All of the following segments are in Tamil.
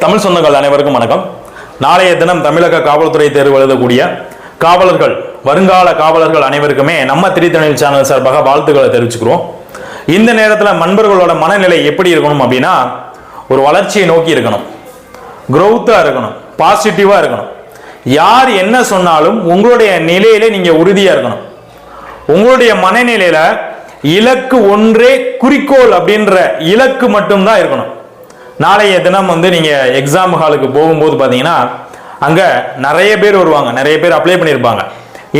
தமிழ் சொந்தங்கள் அனைவருக்கும் வணக்கம். நாளைய தினம் தமிழக காவல்துறை தேர்வு எழுதக்கூடிய காவலர்கள் வருங்கால காவலர்கள் அனைவருக்குமே நம்ம திரித்தணில் சேனல் சார்பாக வாழ்த்துக்களை தெரிவிச்சுக்கிறோம். இந்த நேரத்தில் நண்பர்களோட மனநிலை எப்படி இருக்கணும் அப்படின்னா ஒரு வளர்ச்சியை நோக்கி இருக்கணும். க்ரௌத்தாக இருக்கணும் பாசிட்டிவாக இருக்கணும். யார் என்ன சொன்னாலும் உங்களுடைய நிலையில நீங்கள் உறுதியாக இருக்கணும். உங்களுடைய மனநிலையில இலக்கு ஒன்றே குறிக்கோள் அப்படின்ற இலக்கு மட்டும்தான் இருக்கணும். நாளைய தினம் வந்து நீங்கள் எக்ஸாம் ஹாலுக்கு போகும்போது பார்த்தீங்கன்னா அங்கே நிறைய பேர் வருவாங்க. நிறைய பேர் அப்ளை பண்ணியிருப்பாங்க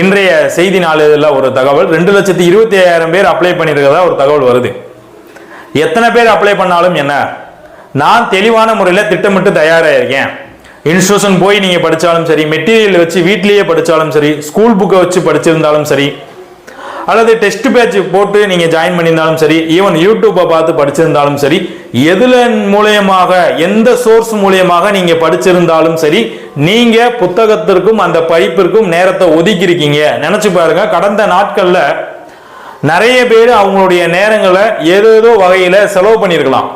இன்றைய செய்தி நாளிதழில் ஒரு தகவல் ரெண்டு லட்சத்தி இருபத்தி ஐயாயிரம் பேர் அப்ளை பண்ணியிருக்கிறதா ஒரு தகவல் வருது. எத்தனை பேர் அப்ளை பண்ணாலும் என்ன? நான் தெளிவான முறையில் திட்டமிட்டு தயாராக இருக்கேன் இன்ஸ்டியூஷன் போய் நீங்கள் படித்தாலும் சரி மெட்டீரியல் வச்சு வீட்லேயே படித்தாலும் சரி ஸ்கூல் புக்கை வச்சு படிச்சிருந்தாலும் சரி அல்லது டெஸ்ட் பேட்ச் போட்டு நீங்கள் ஜாயின் பண்ணியிருந்தாலும் சரி ஈவன் யூடியூப்பை பார்த்து படிச்சிருந்தாலும் சரி எதில் மூலியமாக எந்த சோர்ஸ் மூலியமாக நீங்கள் படிச்சிருந்தாலும் சரி நீங்கள் புத்தகத்திற்கும் அந்த படிப்பிற்கும் நேரத்தை ஒதுக்கியிருக்கீங்க. நினச்சி பாருங்க கடந்த நாட்களில் நிறைய பேர் அவங்களுடைய நேரங்களை ஏதேதோ வகையில் செலவு பண்ணியிருக்கலாம்.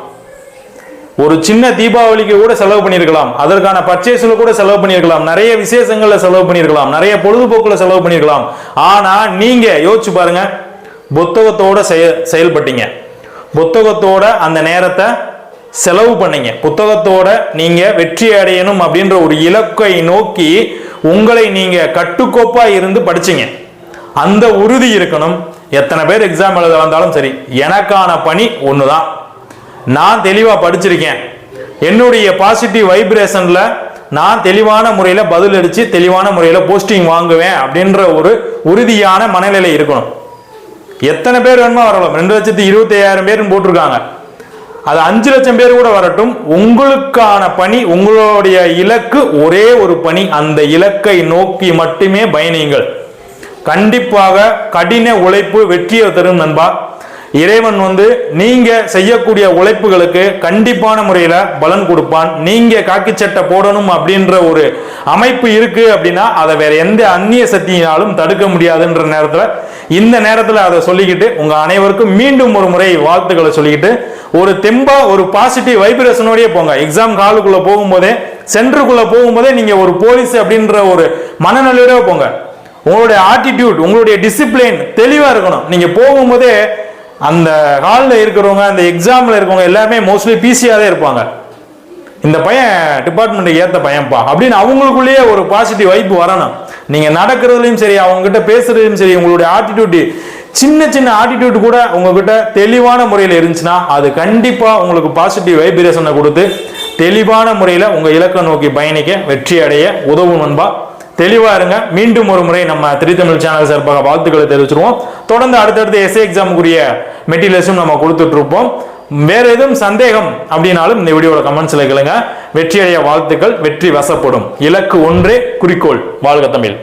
ஒரு சின்ன தீபாவளிக்கு கூட செலவு பண்ணியிருக்கலாம். அதற்கான பர்ச்சேஸில் கூட செலவு பண்ணியிருக்கலாம். நிறைய விசேஷங்கள்ல செலவு பண்ணியிருக்கலாம். நிறைய பொழுதுபோக்குல செலவு பண்ணியிருக்கலாம். ஆனா நீங்க யோசிச்சு பாருங்க. புத்தகத்தோட செய செயல்பட்டீங்க. புத்தகத்தோட அந்த நேரத்தை செலவு பண்ணீங்க. புத்தகத்தோட நீங்க வெற்றி அடையணும் அப்படின்ற ஒரு இலக்கை நோக்கி உங்களை நீங்க கட்டுக்கோப்பா இருந்து படிச்சீங்க. அந்த உறுதி இருக்கணும். எத்தனை பேர் எக்ஸாம் எழுத வந்தாலும் சரி எனக்கான பணி ஒன்று தான் நான் தெளிவாக படிச்சிருக்கேன். என்னுடைய பாசிட்டிவ் வைப்ரேஷனில் நான் தெளிவான முறையில் பதில் தெளிவான முறையில் போஸ்டிங் வாங்குவேன் அப்படின்ற ஒரு உறுதியான மனநிலை இருக்கணும். எத்தனை பேர் வேணுமோ வரலாம். ரெண்டு லட்சத்தி இருபத்தி ஐயாயிரம் பேர்னு போட்டிருக்காங்க. அது அஞ்சு லட்சம் பேர் கூட வரட்டும். உங்களுக்கான பணி உங்களுடைய இலக்கு ஒரே ஒரு பணி. அந்த இலக்கை நோக்கி மட்டுமே பயணியுங்கள். கண்டிப்பாக கடின உழைப்பு வெற்றியை தரும் நண்பா. இறைவன் வந்து நீங்க செய்யக்கூடிய உழைப்புகளுக்கு கண்டிப்பான முறையில பலன் கொடுப்பான். நீங்க காக்கி சட்டை போடணும் அப்படின்ற ஒரு அமைப்பு இருக்கு அப்படின்னா அதை வேற எந்த அந்நிய சக்தியினாலும் தடுக்க முடியாதுன்ற நேரத்துல இந்த நேரத்துல அதை சொல்லிக்கிட்டு உங்க அனைவருக்கும் மீண்டும் ஒரு முறை வாழ்த்துக்களை சொல்லிக்கிட்டு ஒரு தெம்பா ஒரு பாசிட்டிவ் வைப்ரேஷனோடய போங்க. எக்ஸாம் காலுக்குள்ள போகும்போதே சென்டருக்குள்ள போகும்போதே நீங்க ஒரு போலீஸ் அப்படின்ற ஒரு மனநிலையோட போங்க. உங்களுடைய ஆட்டிடியூட் உங்களுடைய டிசிப்ளின் தெளிவா இருக்கணும். நீங்க போகும்போதே அந்த ஹாலில் இருக்கிறவங்க அந்த எக்ஸாமில் இருக்கிறவங்க எல்லாமே மோஸ்ட்லி பிசியாக தான் இருப்பாங்க. இந்த பையன் டிபார்ட்மெண்ட்டுக்கு ஏற்ற பையன்ப்பா. அப்படின்னு அவங்களுக்குள்ளேயே ஒரு பாசிட்டிவ் வைப்பு வரணும். நீங்கள் நடக்கிறதுலையும் சரி அவங்ககிட்ட பேசுறதுலையும் சரி உங்களுடைய ஆட்டிடியூட் சின்ன சின்ன ஆட்டிடியூட் கூட உங்ககிட்ட தெளிவான முறையில் இருந்துச்சுன்னா அது கண்டிப்பாக உங்களுக்கு பாசிட்டிவ் வைப்ரேஷனை கொடுத்து தெளிவான முறையில் உங்கள் இலக்கை நோக்கி பயணிக்க வெற்றி அடைய உதவும் நண்பா. தெளிவாக இருங்க. மீண்டும் ஒரு முறை நம்ம திரித்தமிழ் சேனல் சார்பாக வாழ்த்துக்களை தெரிவிச்சிருவோம். தொடர்ந்து அடுத்தடுத்த எஸ்ஏ எக்ஸாமுக்குரிய மெட்டீரியல்ஸும் நம்ம கொடுத்துட்ருப்போம் வேற எதுவும் சந்தேகம் அப்படின்னாலும் இந்த வீடியோட கமெண்ட்ஸ்ல கேளுங்க. வெற்றியடைய வாழ்த்துக்கள் வெற்றி வசப்படும். இலக்கு ஒன்றே குறிக்கோள். வாழ்க தமிழ்.